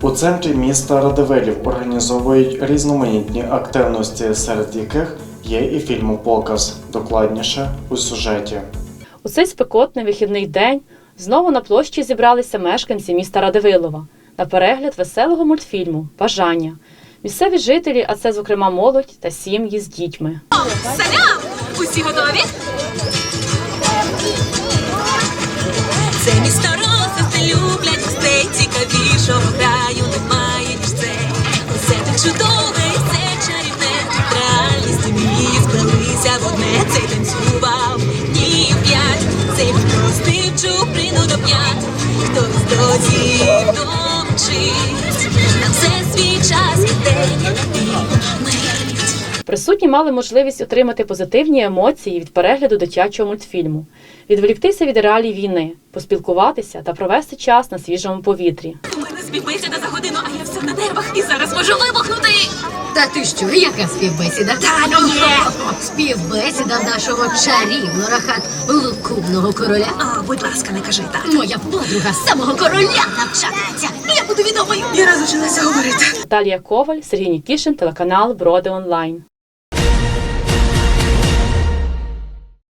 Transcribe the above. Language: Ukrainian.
У центрі міста Радивилів організовують різноманітні активності, серед яких є і фільмопоказ. Докладніше у сюжеті. У цей спекотний вихідний день знову на площі зібралися мешканці міста Радивилова на перегляд веселого мультфільму Бажання. Місцеві жителі, а це, зокрема, молодь та сім'ї з дітьми. Салям! Усі готові? Це місто чудове, і все чарівне. Реальність і сплелися в одне. Цей танцював днів п'ять. Цей простив чуприну до п'ят. Хтось досі вчить. На все свій час і день. Присутні мали можливість отримати позитивні емоції від перегляду дитячого мультфільму, відволіктися від реалій війни, поспілкуватися та провести час на свіжому повітрі. Співбесіда за годину, а я все на нервах і зараз можу вибухнути. Та ти що, яка співбесіда? Та є. Співбесіда нашого чарівного рахат лукумного короля. А, будь ласка, не кажи так. Моя подруга самого короля навчається. Я буду відомою. Я розучилася говорити. Наталія Коваль, Сергій Нікішин, телеканал Броди Онлайн.